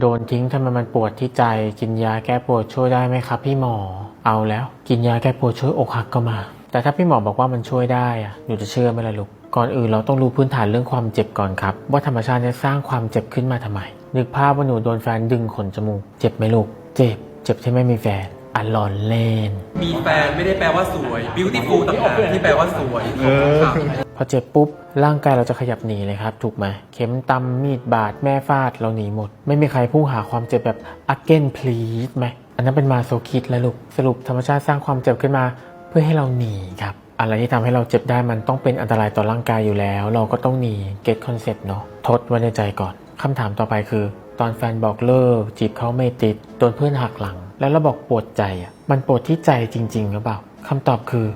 โดนทิ้งทำไมมันปวดที่ใจ กินยาแก้ปวดช่วยได้ไหมครับ พี่หมอ เอาแล้ว กินยาแก้ปวดช่วยอกหักก็มา แต่ถ้าพี่หมอบอกว่ามันช่วยได้อะหนูจะเชื่อไหมล่ะลูก ก่อนอื่นเราต้องรู้พื้นฐานเรื่องความเจ็บก่อนครับ ว่าธรรมชาติเนี่ยสร้างความเจ็บขึ้นมาทำไม นึกภาพว่าหนูโดนแฟนดึงขนจมูก เจ็บไหมลูก เจ็บ เจ็บที่ไม่มีแฟนอันหลอนเล่น มีแฟนไม่ได้แปลว่าสวย beautiful ต่างหากที่แปลว่าสวยครับ พอเจ็บปุ๊บร่างกายเราจะขยับหนีเลยครับ ถูกไหมเข็มตำมีดบาดแม่ฟาดเราหนีหมด ไม่มีใครพุ่งหาความเจ็บแบบ again please ไหมอันนั้นเป็นมาโซคิดแล้วลูกสรุปธรรมชาติสร้างความเจ็บขึ้นมา เพื่อให้เราหนีครับอะไรที่ทำให้เราเจ็บได้มันต้องเป็นอันตรายต่อร่างกายอยู่แล้ว เราก็ต้องหนี get concept เนาะทดไว้ในใจก่อนคำถามต่อไปคือ ตอนแฟนบอกเลิกจีบเขาไม่ติดโดนเพื่อนหักหลัง แล้วเราบอกปวดใจอะมันปวดที่ใจจริงๆหรือเปล่าคำตอบคือ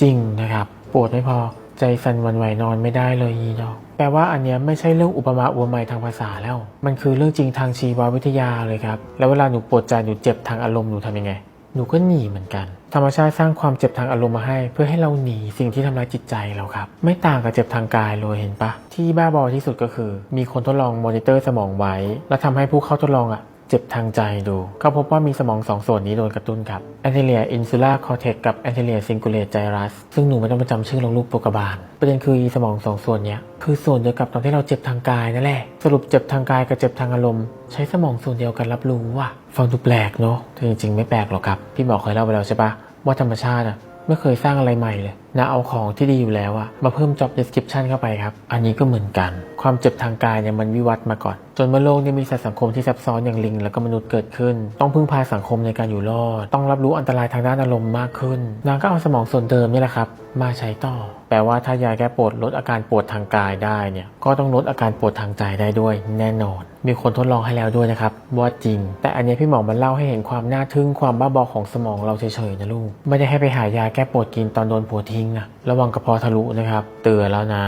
จริงนะครับ ปวดไม่พอ ใจสั่นวันไหวนอนไม่ได้เลยยีดอก แปลว่าอันเนี้ยไม่ใช่เรื่องอุปมาอุปไมยทางภาษาแล้ว มันคือเรื่องจริงทางชีววิทยาเลยครับ แล้วเวลาหนูปวดใจหนูเจ็บทางอารมณ์หนูทำยังไง หนูก็หนีเหมือนกัน ธรรมชาติสร้างความเจ็บทางอารมณ์มาให้ เพื่อให้เราหนีสิ่งที่ทำร้ายจิตใจเราครับ ไม่ต่างกับเจ็บทางกายเลยเห็นปะที่บ้าบอที่สุดก็คือ มีคนทดลองมอนิเตอร์สมองไว้ แล้วทำให้ผู้เข้าทดลองอะ เจ็บทางใจดูเขาพบว่ามีสมองสองส่วนนี้โดนกระตุ้นครับแอนเทเลียอินซูล่าคอเทกกับแอนเทเลียซิงคูเลตไจรัสซึ่งหนูไม่ต้องไปจำชื่อลงรูปโปรกบาลประเด็นคือสมองสองส่วนเนี้ยคือส่วนเดียวกับตอนที่เราเจ็บทางกายนั่นแหละสรุปเจ็บทางกายกับเจ็บทางอารมณ์ใช้สมองส่วนเดียวกันรับรู้ว่ะฟังดูแปลกเนาะแต่จริงๆไม่แปลกหรอกครับพี่หมอเคยเล่าไปแล้วใช่ปะว่าธรรมชาติอะไม่เคยสร้างอะไรใหม่เลยนะเอาของที่ดีอยู่แล้วอะมาเพิ่ม job description เข้าไปครับ อันนี้ก็เหมือนกัน ความเจ็บทางกายเนี่ยมันวิวัฒน์มาก่อน จนเมื่อโลกนี้มีสัตว์สังคมที่ซับซ้อนอย่างลิง แล้วก็มนุษย์เกิดขึ้น ต้องพึ่งพาสังคมในการอยู่รอด ต้องรับรู้อันตรายทางด้านอารมณ์มากขึ้น นางก็เอาสมองส่วนเดิมนี่แหละครับ มาใช้ต่อ แปลว่าถ้ายาแก้ปวดลดอาการปวดทางกายได้เนี่ย ก็ต้องลดอาการปวดทางใจได้ด้วยแน่นอน มีคนทดลองให้แล้วด้วยนะครับว่าจริง แต่อันนี้พี่หมอมันเล่าให้เห็นความน่าทึ่งความบ้าบอของสมองเราเฉยๆนะลูก ไม่ได้ให้ไปหายาแก้ปวดกินตอนโดนผัวทิ้งนะระวังกระเพาะทะลุนะครับ เตือนแล้วนะ